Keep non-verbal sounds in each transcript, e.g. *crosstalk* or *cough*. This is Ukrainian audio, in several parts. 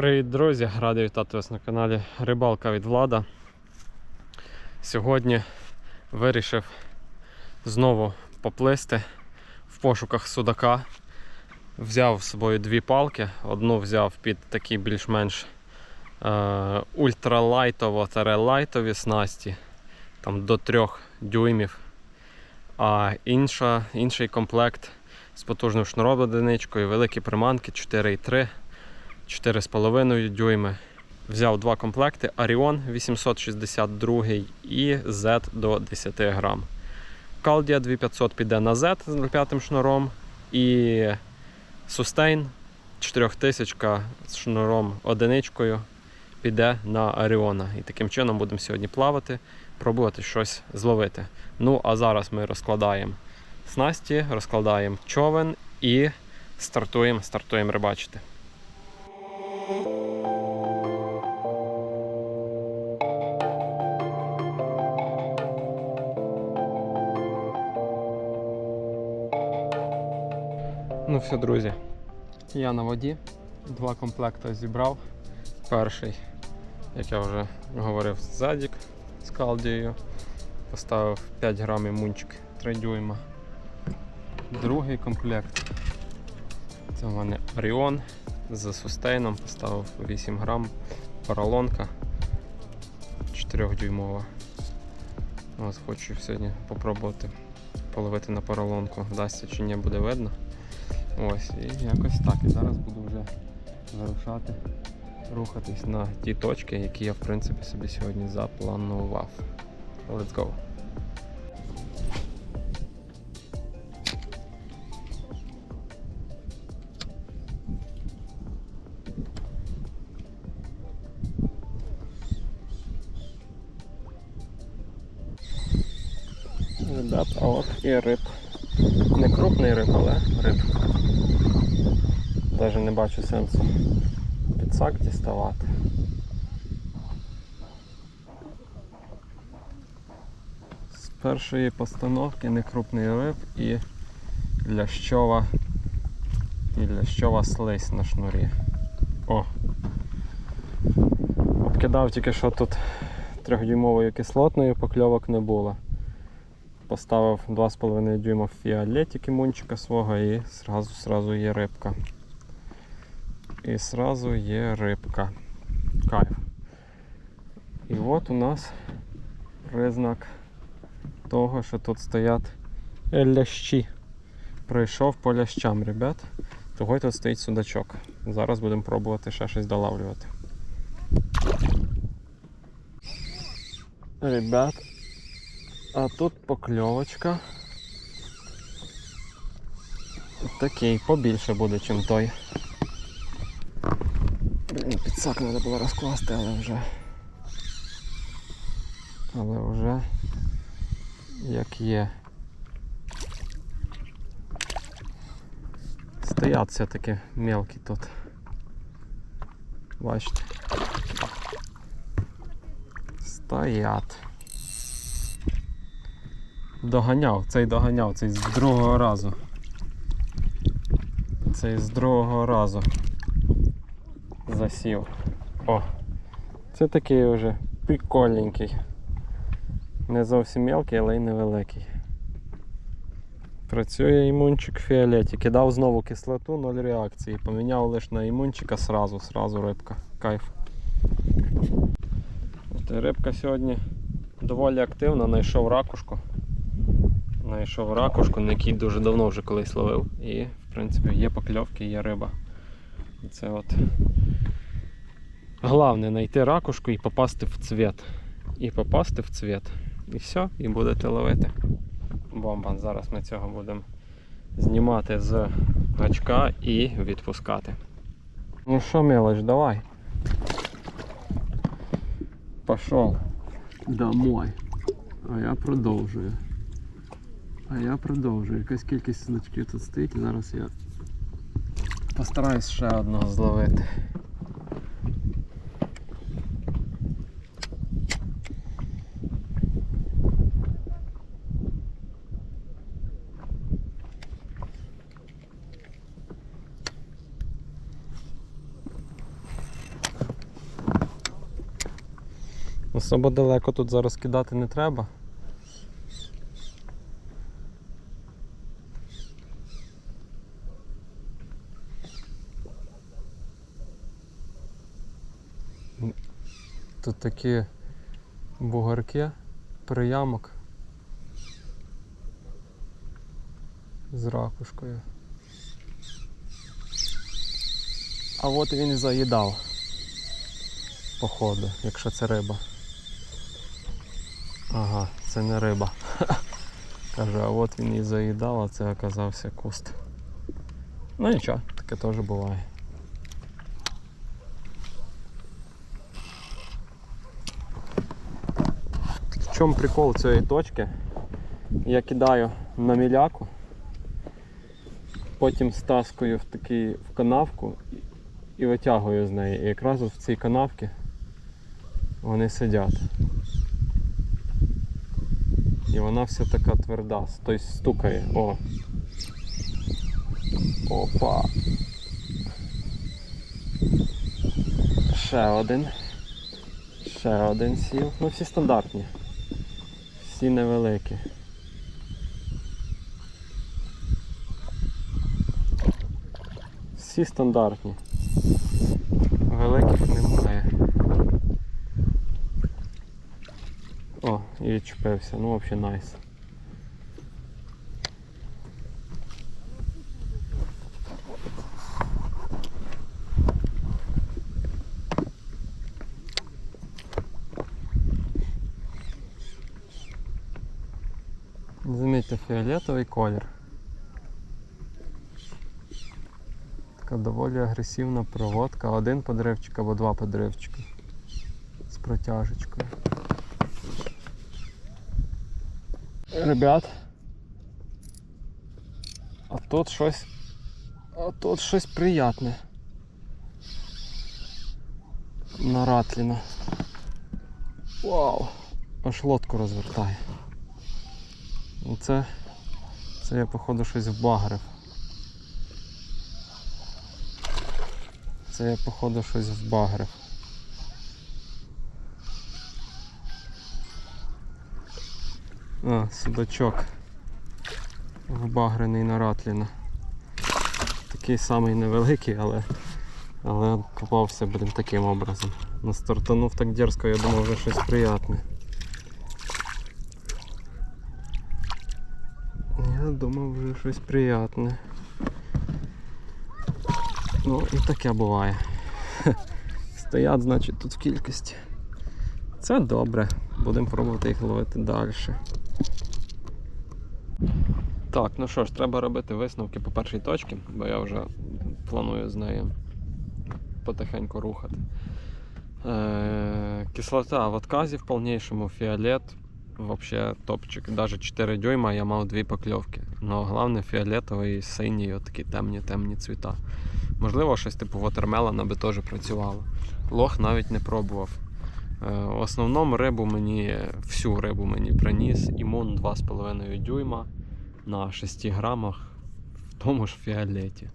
Привіт, друзі! Радий вітати вас на каналі Рибалка від Влада. Сьогодні вирішив знову поплисти в пошуках судака. Взяв з собою дві палки. Одну взяв під такі більш-менш е, ультралайтово-лайтові снасті, там до 3 дюймів. А інша, інший комплект з потужною шнуровою одиничкою, великі приманки 4,3. 4,5 дюйми. Взяв два комплекти Orion 862 і Z до 10 грам. Caldia 2500 піде на Z з 0,5 шнуром. І Sustain 4000 з шнуром одиничкою піде на Оріона. І таким чином будемо сьогодні плавати, пробувати щось зловити. Ну, а зараз ми розкладаємо снасті, розкладаємо човен і стартуємо, стартуємо рибачити. Все, друзі, я на воді. Два комплекти зібрав. Перший, як я вже говорив, задік з калдією. Поставив 5 грамів мунчик 3 дюйма. Другий комплект. Це в мене Orion з сустейном. Поставив 8 грам поролонка 4 дюймова. Ось хочу сьогодні попробувати половити на поролонку. Вдасться чи ні, буде видно. Ось, і якось так. І зараз буду вже вирушати, рухатись на ті точки, які я в принципі собі сьогодні запланував. Let's go! Ребят, а от і риб. Не крупний риб, але риб. Навіть не бачу сенсу підсак діставати. З першої постановки не крупний риб і лящова і лящова слизь на шнурі. О! Обкидав тільки що тут трьохдюймовою кислотною, покльовок не було. Поставив 2,5 дюйма фіолетики мунчика свого і сразу є рибка. І сразу є рибка. Кайф. І от у нас признак того, що тут стоять лящі. Прийшов по лящам, ребят. Того й тут стоїть судачок. Зараз будемо пробувати ще щось долавлювати. Ребят, а тут покльовочка. Такий побільше буде, чим той. Блін, підсак треба було розкласти, але вже. Але вже як є. Стоять все-таки мелкі тут. Бачите. Стоять. Доганяв, цей доганяв, цей з другого разу. Цей з другого разу засів. О! Це такий вже прикольненький. Не зовсім мелкий, але й невеликий. Працює імунчик фіолеті. Кидав знову кислоту, ноль реакції. Поміняв лише на імунчика сразу, сразу рибка. Кайф. От рибка сьогодні доволі активна, знайшов ракушку. Знайшов ракушку, на якій дуже давно вже колись ловив. І в принципі є покльовки, є риба. Це от Головне знайти ракушку і попасти в цвіт. І попасти в цвіт. І все, і будете ловити. Бомба. Зараз ми цього будемо знімати з гачка і відпускати. Ну що, мелоч, давай. Пошов. Домой. А я продовжую. А я продовжую. Якась кількість судочків тут стоїть і зараз я постараюсь ще одного зловити. Особо далеко тут зараз кидати не треба. Тут такі бугорки, приямок з ракушкою. А от він і заїдав, походу, якщо це риба. Ага, це не риба. *laughs* Каже, а от він і заїдав, а це оказався куст. Ну нічого, таке теж буває. В чому прикол цієї точки? Я кидаю на міляку, потім стаскую в такий в канавку і витягую з неї. І якраз в цій канавці вони сидять. І вона вся така тверда, тобто стукає. О. Опа. Ще один. Ще один сів. Ну всі стандартні. Всі невеликі. Всі стандартні. Великих немає. О, і відчепився. Ну взагалі найс. Замітьте фіолетовий колір. Така доволі агресивна проводка. Один подривчик або два подривчика з протяжечкою. Ребят. А тут щось. А тут щось приятне. Наратліно. Вау! Аж лодку розвертає. Ну це. Це я походу щось вбагрив. Це я походу щось вбагрив. А, судачок. Вбагрений на ратліна. Такий самий невеликий, але але попався блін, таким образом. Настартанув так дерзко, я думав вже щось приятне. Я думав вже щось приятне. Ну і таке буває. Стоять, значить, тут в кількості. Це добре. Будемо пробувати їх ловити далі. Так, ну що ж, треба робити висновки по першій точці, бо я вже планую з нею потихеньку рухати. Е, кислота в отказі в повнішому, фіолет, взагалі топчик. Навіть 4 дюйма я мав дві покльовки. Ну головне фіолетовий і синій, такі темні-темні цвіта. Можливо, щось типу вотермелана би теж працювало. Лох навіть не пробував. Е, В основному рибу мені, всю рибу мені приніс імун 2,5 дюйма на 6 грамах в тому ж фіолеті.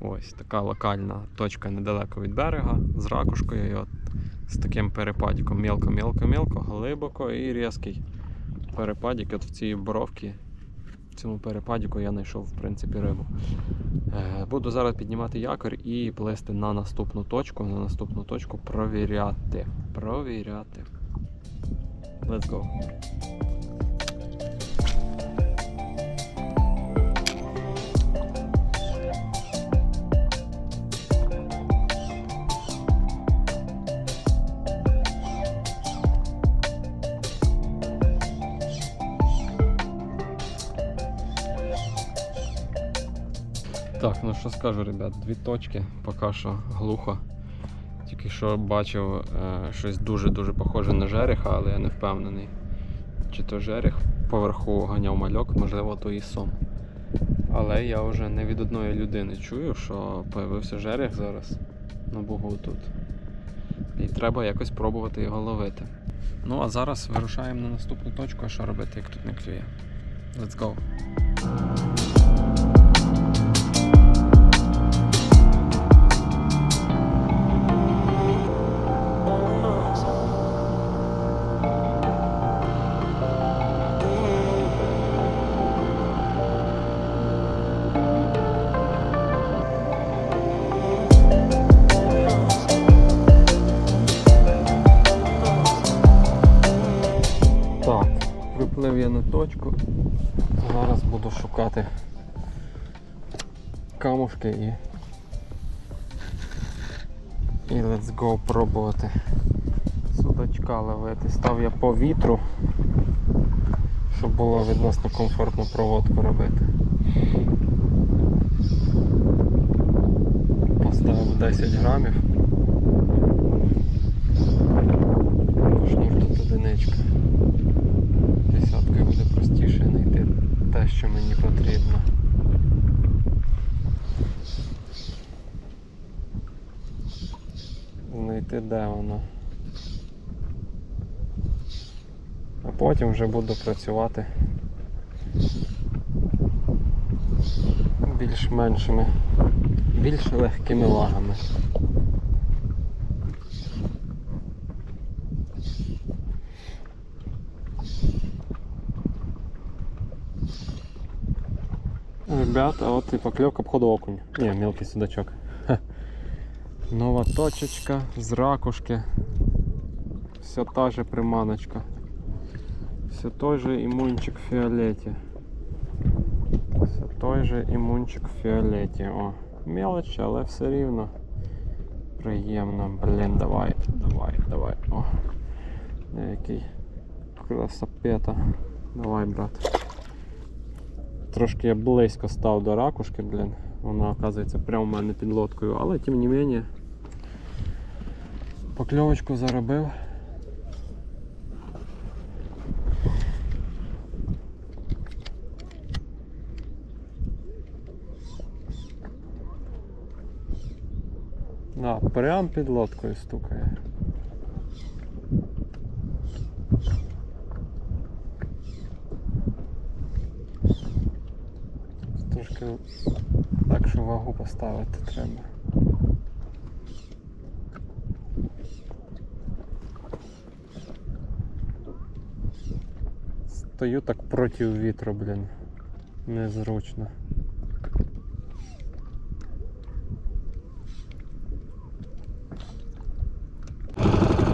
Ось така локальна точка недалеко від берега з ракушкою і от з таким перепадіком мілко-мілко-мілко, глибоко і різкий перепадік. От в цій боровці, в цьому перепадіку я знайшов в принципі рибу. Е, Буду зараз піднімати якорь і плисти на наступну точку, на наступну точку провіряти. Провіряти. Let's go. Так, ну що скажу, ребят, дві точки, поки що глухо. Тільки що бачив е, щось дуже-дуже похоже на жереха, але я не впевнений. Чи то жерех поверху ганяв мальок, можливо, то і сом. Але я вже не від одної людини чую, що появився жерех зараз на бугу тут. І треба якось пробувати його ловити. Ну а зараз вирушаємо на наступну точку, а що робити, як тут не клює. Let's go. Виставив я на точку. Зараз буду шукати камушки і. І let's go пробувати судачка ловити. Став я по вітру, щоб було відносно комфортно проводку робити. Поставив 10 грамів. Що мені потрібно. Знайти де воно. А потім вже буду працювати більш-меншими, більш легкими лагами. Ребята, от і поклевка походу окунь. Не, мелкий судачок. Ха. Нова точечка з ракушки. Все та же приманочка. Все той же імунчик в фіолеті. Все той же імунчик в фіолеті. О, мелоч, але все рівно. Приємно. Блін, давай, давай, давай. О. Який красопета. Давай, брат. Трошки я близько став до ракушки, блін. Вона оказується прямо в мене під лодкою, але тим не менше покльовочку заробив. Да, прям під лодкою стукає. Так, що вагу поставити треба. Стою так проти вітру, блін. Незручно.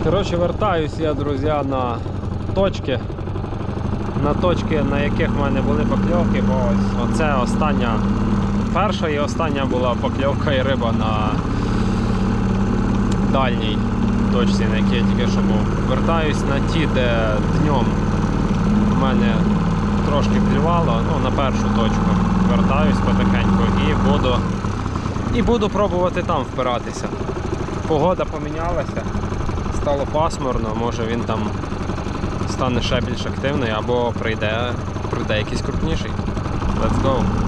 Коротше, вертаюсь я, друзі, на точки. На точки, на яких в мене були покльовки, бо ось оце остання, перша і остання була покльовка і риба на дальній точці, на якій я тільки що був. Вертаюсь на ті, де днем в мене трошки плювало, ну на першу точку. Вертаюсь потихеньку і буду, і буду пробувати там впиратися. Погода помінялася, стало пасмурно, може він там стане ще більш активний або прийде, прийде якийсь крупніший. Let's go.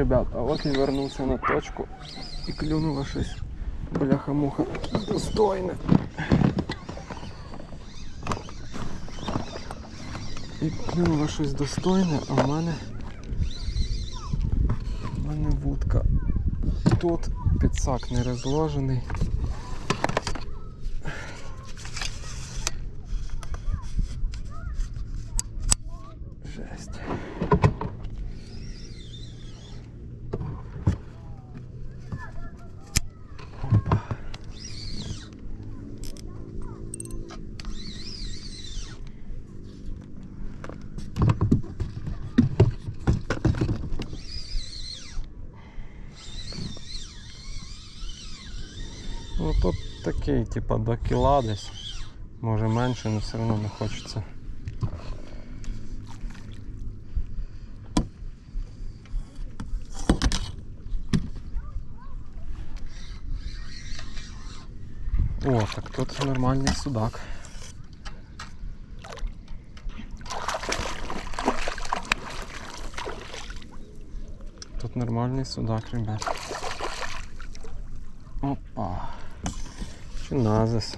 Ребят, а от і вернувся на точку і клюнуло щось бляха-муха достойне. І клюнуло щось достойне, а в мене в мене вудка. Тут підсак не розложений. Жесть. Ну тут такий, типа до кіла десь. Може менше, але все одно не хочеться. О, так тут нормальний судак. Тут нормальний судак, ребят. Опа. Чи назис.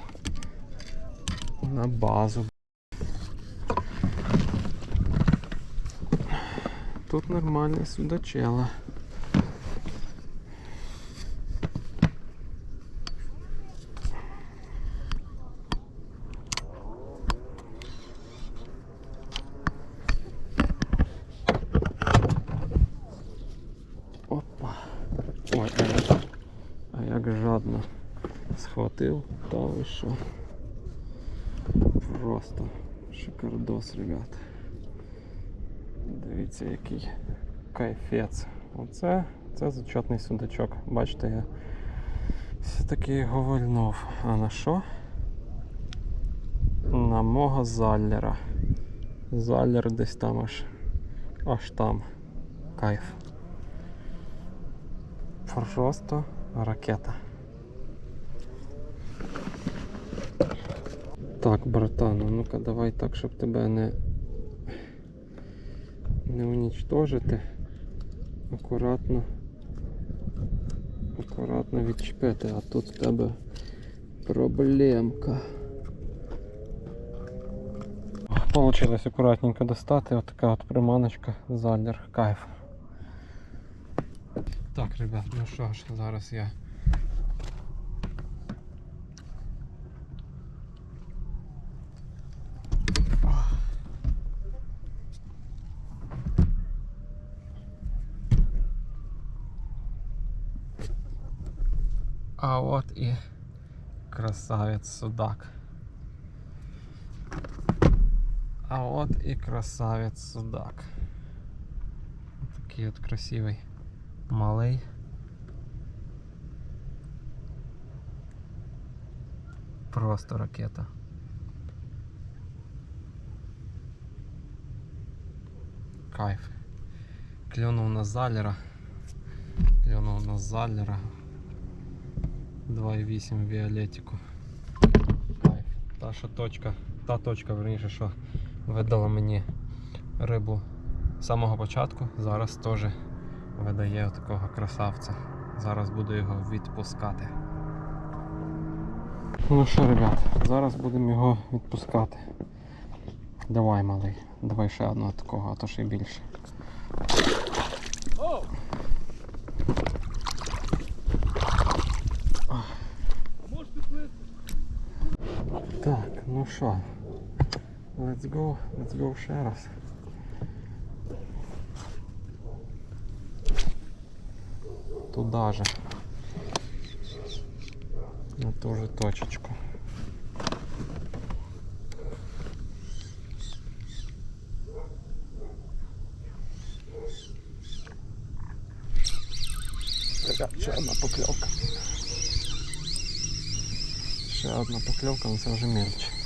На базу. Тут нормальний судачела. Опа. Ой, а як, а як жадно схватив, та ви що. Просто шикардос, ребят. Дивіться, який кайфець. Оце це зачетний судачок. Бачите, я все-таки його вильнув. А на що? На мого заллера. Заллер десь там аж аж там. Кайф. Просто ракета. Так, братан, ну-ка давай так, щоб тебе не, не унічтожити. Акуратно. Акуратно відчепити, а тут в тебе проблемка. Получилось акуратненько достати, от така от приманочка, залір, кайф. Так, ребят, ну що ж, зараз я А от і красавець судак. А от і красавець судак. Такий от красивий, малий. Просто ракета. Кайф. Клюнув на залера. Клюнув на залера. 2,8 Віолетику. Кайф. Та що точка, та точка, верніше, що видала мені рибу з самого початку, зараз теж видає такого красавця. Зараз буду його відпускати. Ну що, ребят, зараз будемо його відпускати. Давай, малий, давай ще одного такого, а то ще більше. Ну що, let's go, let's go ще раз. Туда же. На ту же точечку. Ще одна покльовка. Ще одна покльовка, але це вже мельче.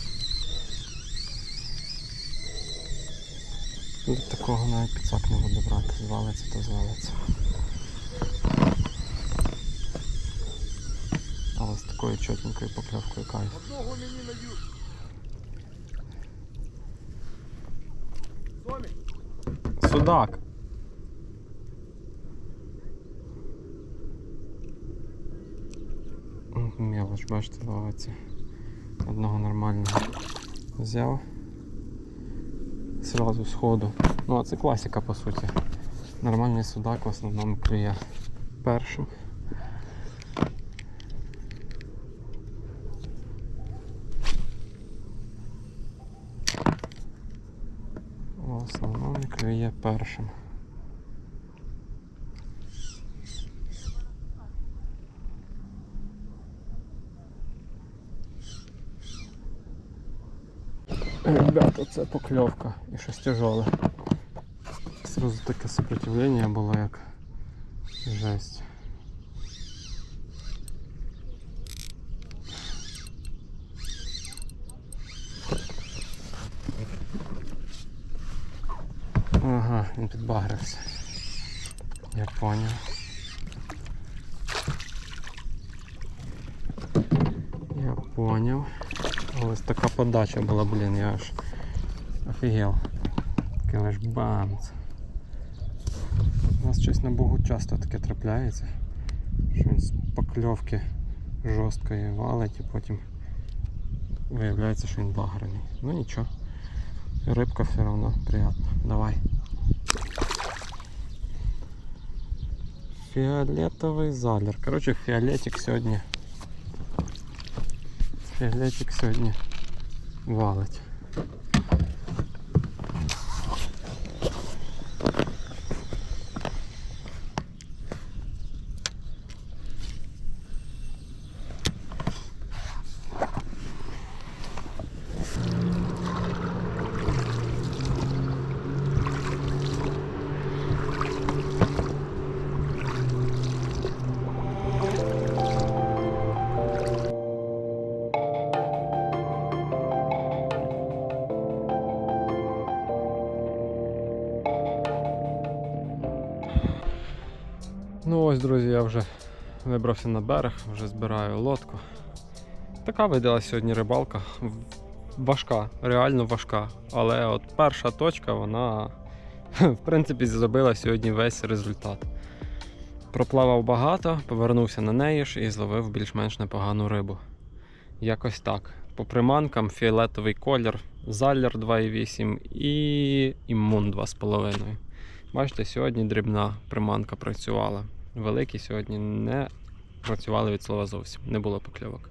До такого навіть підсак не буду брати. Звалиться, то звалиться. Але з такою чотенькою покльовкою кайф. Одного мені на ю. Судак! Мелоч, бачите, ловиться. Одного нормального взяв. Сразу сходу. Ну а це класика по суті. Нормальний судак в основному клює першим. В основному клює першим. Ребята, це покльовка і щось тяжеле. Сразу таке сопротивлення було як жесть. Ага, він підбагрився. Я поняв. Я поняв. Ось така подача була, блін, я аж офігел. Такий лиш бамц. У нас щось на Богу часто таке трапляється. Що він з покльовки жорстко її валить і потім виявляється, що він багрений. Ну нічого. Рибка все одно приятна. Давай. Фіолетовий залір. Коротше, фіолетик сьогодні. Фіолетик сьогодні валить. Вибрався на берег, вже збираю лодку. Така видала сьогодні рибалка. Важка, реально важка. Але от перша точка, вона *laughs* в принципі зробила сьогодні весь результат. Проплавав багато, повернувся на неї ж і зловив більш-менш непогану рибу. Якось так. По приманкам фіолетовий колір, залір 2,8 і іммун 2,5. Бачите, сьогодні дрібна приманка працювала. Великі сьогодні не працювали від слова зовсім, не було покльовок.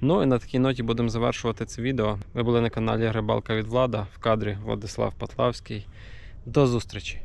Ну і на такій ноті будемо завершувати це відео. Ви були на каналі Рибалка від Влада в кадрі Владислав Патлавський. До зустрічі!